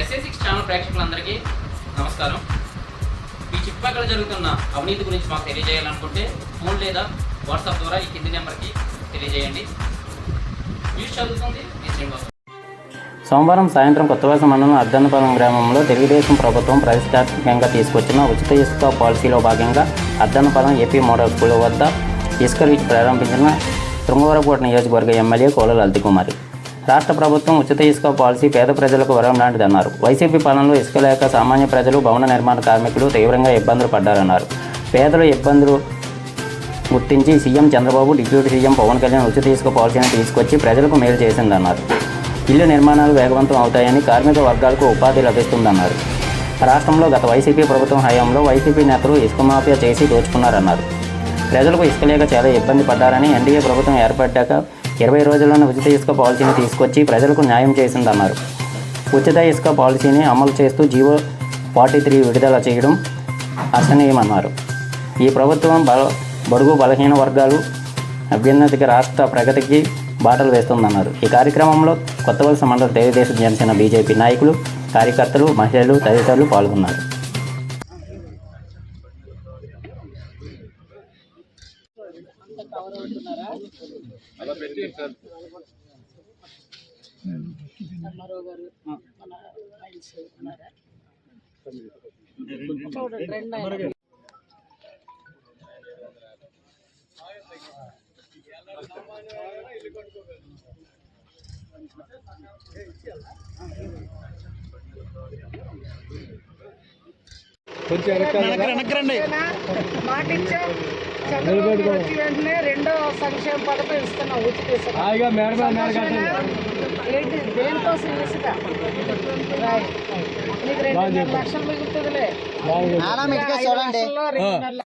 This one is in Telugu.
ఎస్ఏ సిక్స్ ఛానల్ ప్రేక్షకులందరికీ నమస్కారం. మీ చుట్టుపక్కల జరుగుతున్న అవినీతి గురించి మాకు తెలియజేయాలనుకుంటే ఫోన్ లేదా వాట్సాప్ ద్వారా ఈ కింది నెంబర్కి తెలియజేయండి. న్యూస్ చదువుతుంది మీ శ్రీనివాస్ సోమవారం సాయంత్రం కొత్తవాస మండలం అర్ధన్నపాలెం గ్రామంలో తెలుగుదేశం ప్రభుత్వం ప్రతిష్టాత్మకంగా తీసుకొచ్చిన ఉచిత ఇసుక పాలసీలో భాగంగా అర్ధన్నపాలెం ఏపీ మోడల్ స్కూల్ వద్ద ఇసుక రీచ్ ప్రారంభించిన శృంగవరకోట నియోజకవర్గ ఎమ్మెల్యే కోలల అల్తికుమారి. రాష్ట్ర ప్రభుత్వం ఉచిత ఇసుక పాలసీ పేద ప్రజలకు వరం లాంటిదన్నారు. వైసీపీ పాలనలో ఇసుక లేక సామాన్య ప్రజలు భవన నిర్మాణ కార్మికులు తీవ్రంగా ఇబ్బందులు పడ్డారన్నారు. పేదల ఇబ్బందులు గుర్తించి CM Chandrababu deputy CM Pawan Kalyan ఉచిత ఇసుక పాలసీని తీసుకొచ్చి ప్రజలకు మేలు చేసిందన్నారు. ఇల్లు నిర్మాణాలు వేగవంతం అవుతాయని కార్మిక వర్గాలకు ఉపాధి లభిస్తుందన్నారు. రాష్ట్రంలో గత వైసీపీ ప్రభుత్వం హయాంలో వైసీపీ నేతలు ఇసుక మాఫియా చేసి దోచుకున్నారన్నారు. ప్రజలకు ఇసుక లేక చాలా ఇబ్బంది పడ్డారని ఎన్డీఏ ప్రభుత్వం ఏర్పడ్డాక ఇరవై రోజుల్లోనే ఉచిత ఇసుక పాలసీని తీసుకొచ్చి ప్రజలకు న్యాయం చేసిందన్నారు. ఉచిత ఇసుక పాలసీని అమలు చేస్తూ జీవో ఫార్టీ త్రీ విడుదల చేయడం హర్షణీయమన్నారు ఈ ప్రభుత్వం బల బడుగు బలహీన వర్గాలు అభ్యున్నతికి రాష్ట్ర ప్రగతికి బాటలు వేస్తుందన్నారు. ఈ కార్యక్రమంలో కొత్త వలస మండల తెలుగుదేశం జనసేన బీజేపీ నాయకులు కార్యకర్తలు మహిళలు తదితరులు పాల్గొన్నారు. రామారావు గారు మన మైల్స్ ఉన్నారా చూడండి రెండు ఆయన. ఏనా? మాట ఇచ్చాం చంద్రబాబు గారు వచ్చి వెంటనే రెండో సంక్షేమ పథకం ఇస్తున్నాం ఉచిత ఇసుక. సంతోషమేనా? ఏంటి దేనికోసం ఇసుక రాయ్. నీకు రెండున్నర లక్షలు మిగులుతుందిలే ఐదు లక్షల్లో రెండున్నర